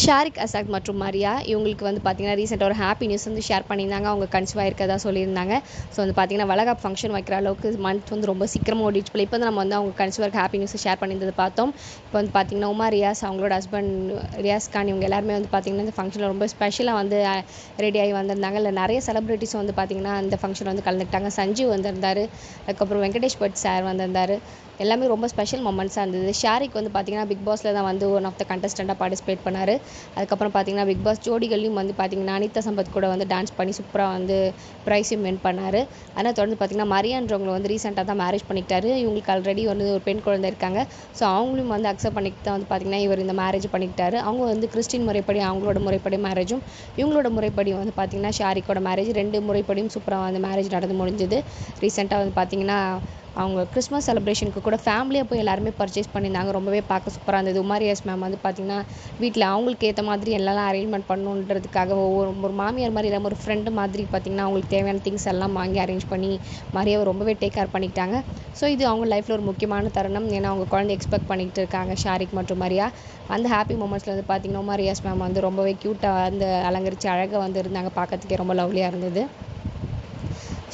ஷாரிக் அசாக் மற்றும் மரியா இவங்களுக்கு வந்து பார்த்தீங்கன்னா ரீசெண்டாக ஒரு ஹாப்பி நியூஸ் வந்து ஷேர் பண்ணியிருந்தாங்க. அவங்க கன்சிவாக இருக்கதா சொல்லியிருந்தாங்க. ஸோ வந்து பார்த்தீங்கன்னா வளகாப் ஃபங்க்ஷன் வைக்கிற அளவுக்கு மந்த் வந்து ரொம்ப சீக்கிரமாக ஓடிச்சு போல. இப்போ வந்து நம்ம வந்து அவங்க கன்சிவாக ஹாப்பி நியூஸ் ஷேர் பண்ணியிருந்தது பார்த்தோம். இப்போ வந்து பார்த்தீங்கன்னா உமா ரியாஸ் அவங்களோட ஹஸ்பண்ட் ரியாஸ் கான் இவங்க எல்லாருமே வந்து பார்த்தீங்கன்னா இந்த ஃபங்க்ஷனில் ரொம்ப ஸ்பெஷலாக வந்து ரெடி ஆகி வந்திருந்தாங்க. இல்லை நிறைய செலிப்ரிட்டிஸ் வந்து பார்த்தீங்கன்னா அந்த ஃபங்க்ஷன் வந்து கலந்துக்கிட்டாங்க. சஞ்சீவ் வந்திருந்தாரு. அதுக்கப்புறம் வெங்கடேஷ் பட் சார் வந்திருந்தார். எல்லாமே ரொம்ப ஸ்பெஷல் மொமெண்ட்ஸாக இருந்தது. ஷாரிக் வந்து பார்த்தீங்கன்னா பிக் பாஸில் தான் வந்து ஒன் ஆஃப் த கண்டஸ்டண்ட்டாக பார்ட்டிசிபேட் பண்ணார். அதுக்கப்புறம் பார்த்தீங்கன்னா பிக் பாஸ் ஜோடிகள்லையும் வந்து பார்த்தீங்கன்னா அனிதா சம்பத் கூட வந்து டான்ஸ் பண்ணி சூப்பராக வந்து ப்ரைஸையும் வின் பண்ணார். ஆனால் தொடர்ந்து பார்த்தீங்கன்னா மரியான்றவங்களை வந்து ரீசெண்டாக தான் மேரேஜ் பண்ணிக்கிட்டாரு. இவங்களுக்கு ஆல்ரெடி வந்து ஒரு பெண் குழந்தை இருக்காங்க. ஸோ அவங்களும் வந்து அக்செப்ட் பண்ணிக்கிட்டு தான் வந்து பார்த்தீங்கன்னா இவர் இந்த மேரேஜ் பண்ணிக்கிட்டாரு. அவங்க வந்து கிறிஸ்டின் முறைப்படி அவங்களோட முறைப்படி மேரேஜும் இவங்களோட முறைப்படி வந்து பார்த்தீங்கன்னா ஷாரிக்கோட மேரேஜ் ரெண்டு முறைப்படியும் சூப்பராக வந்து மேரேஜ் நடந்து முடிஞ்சது. ரீசெண்டாக வந்து பார்த்தீங்கன்னா அவங்க கிறிஸ்மஸ் செலிப்ரேஷனுக்கு கூட ஃபேமிலியாக போய் எல்லாருமே பர்ச்சேஸ் பண்ணியிருந்தாங்க. ரொம்பவே பார்க்க சூப்பராக இருந்தது. உமாரியாஸ் மேம் வந்து பார்த்திங்கன்னா வீட்டில் அவங்களுக்கு ஏற்ற மாதிரி எல்லாம் அரேஞ்ச்மெண்ட் பண்ணணுன்றதுக்காக ஒவ்வொரு ஒரு மாமியார் மாதிரி இல்லாமல் ஒரு ஃப்ரெண்டு மாதிரி பார்த்திங்கன்னா அவங்களுக்கு தேவையான திங்ஸ் எல்லாம் வாங்கி அரேஞ்ச் பண்ணி மரியாவை ரொம்பவே டேக் கேர் பண்ணிக்கிட்டாங்க. ஸோ இது அவங்க லைஃப்பில் ஒரு முக்கியமான தருணம். ஏன்னா அவங்க குழந்தை எக்ஸ்பெக்ட் பண்ணிக்கிட்டு இருக்காங்க ஷாரிக் மற்றும் மரியா. அந்த ஹாப்பி மூமெண்ட்ஸில் வந்து பார்த்திங்கன்னா உமாரியாஸ் மேம் வந்து ரொம்பவே க்யூட்டாக வந்து அலங்கரித்து அழகாக வந்து இருந்தாங்க. பார்க்கறதுக்கே ரொம்ப லவ்லியாக இருந்தது.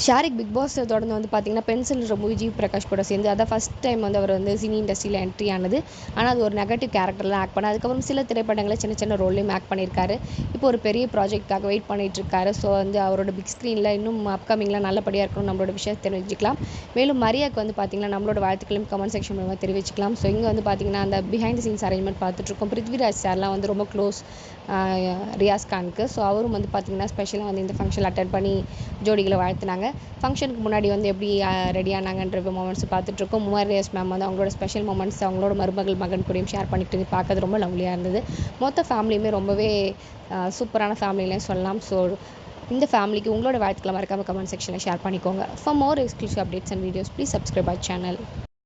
ஷாரிக் பிக் பாஸ் தொடர்ந்து வந்து பார்த்தீங்கன்னா பென்சில்ன்ற மூவி ஜி பிரகாஷ் கூட சேர்ந்து அதான் ஃபஸ்ட் டைம் வந்து அவர் வந்து சினி இண்டஸ்ட்ரியில் என்ட்ரி ஆனது. ஆனால் அது ஒரு நெகட்டிவ் கேரக்டரில் ஆக்ட் பண்ண அதுக்கப்புறம் சில திரைப்படங்களில் சின்ன சின்ன ரோல்லையும் ஆக்ட் பண்ணியிருக்காரு. இப்போ ஒரு பெரிய ப்ராஜெக்ட்காக வெயிட் பண்ணிட்டு இருக்காரு ஸோ வந்து அவரோட பிக் ஸ்க்ரீனில் இன்னும் அப்கமிங்லாம் நல்லபடியாக இருக்கணும் நம்மளோட விஷயத்தை தெரிஞ்சுக்கலாம். மேலும் மரியாக்கு வந்து பார்த்தீங்கன்னா நம்மளோட வாழ்த்துக்களையும் கமெண்ட் செக்ஷன் மூலமாக தெரிவிச்சுக்கலாம். ஸோ இங்கே வந்து பார்த்தீங்கன்னா அந்த பிஹைண்ட் சீன்ஸ் அரேஞ்ச்மெண்ட் பார்த்துட்ருக்கோம் பிருத்விராஜ் சார்லாம் வந்து ரொம்ப க்ளோஸ் ரியாஸ் கானுக்கு. ஸோ அவரும் வந்து பார்த்தீங்கன்னா ஸ்பெஷலாக வந்து இந்த ஃபங்க்ஷன் அட்டன் பண்ணி ஜோடிகளை வாழ்த்துனாங்க. ஃபங்க்ஷனுக்கு முன்னாடி வந்து எப்படி ரெடி ஆனாங்கன்ற மூமெண்ட்ஸ் பார்த்துட்ருக்கோம். முமார் மேம் வந்து அவங்களோட ஸ்பெஷல் மூமெண்ட்ஸ் அவங்களோட மருமகள் மகன் கூடயும் ஷேர் பண்ணிட்டு பார்க்கறது ரொம்ப லவ்லியாக இருந்தது. மொத்த ஃபேமிலியுமே ரொம்பவே சூப்பரான ஃபேமிலினே சொல்லலாம். ஸோ இந்த ஃபேமிலிக்கு உங்களோட வாழ்த்துக்களை மறக்காமல் கமெண்ட் செக்ஷனில் ஷேர் பண்ணிக்கோங்க. For more exclusive updates and videos please subscribe our channel